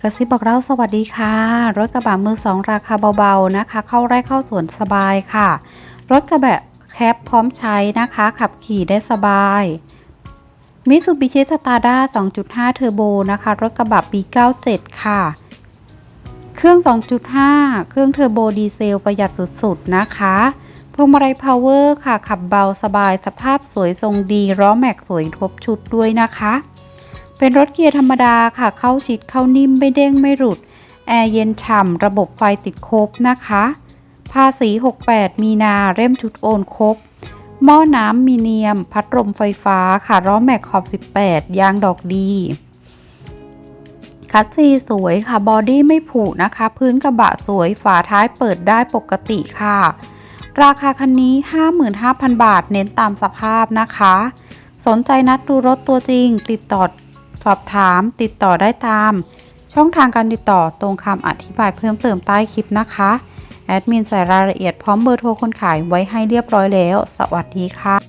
กระซิบบอกเราสวัสดีค่ะ รถกระบะมือสองราคาเบาๆนะคะ เข้าไร่เข้าสวนสบายค่ะ รถกระบะแคปพร้อมใช้นะคะ ขับขี่ได้สบายมิซูบิชิสตาร์ด้า2.5 เทอร์โบนะคะ รถกระบะปี 97 ค่ะ เครื่อง 2.5 เครื่องเทอร์โบดีเซลประหยัดสุดๆ นะคะพวงมาลัยพาวเวอร์ค่ะ ขับเบาสบายสภาพสวยทรงดีล้อแม็กสวยครบชุดด้วยนะคะ เป็นรถเกียร์ธรรมดาค่ะ เข้าชิดเข้านิ่มไม่เด้งไม่หลุด แอร์เย็นฉ่ำระบบไฟติดครบนะคะ ภาษี 68 มีนาเร่มชุดโอนครบ หม้อน้ำมีเนียม พัดลมไฟฟ้าค่ะล้อแม็กขอบ 18 ยางดอกดีคัสซีสวยค่ะบอดี้ไม่ผุนะคะ พื้นกระบะสวยฝาท้ายเปิดได้ปกติค่ะ ราคาคันนี้ 55,000 บาทเน้นตามสภาพนะคะ สนใจนัดดูรถตัวจริง ติดต่อ อบถามติดต่อได้ตาม ช่องทางการติดต่อตรงคำอธิบายเพิ่มเติมใต้คลิปนะคะ แอดมินใส่รายละเอียดพร้อมเบอร์โทรคนขายไว้ให้เรียบร้อยแล้ว สวัสดีค่ะ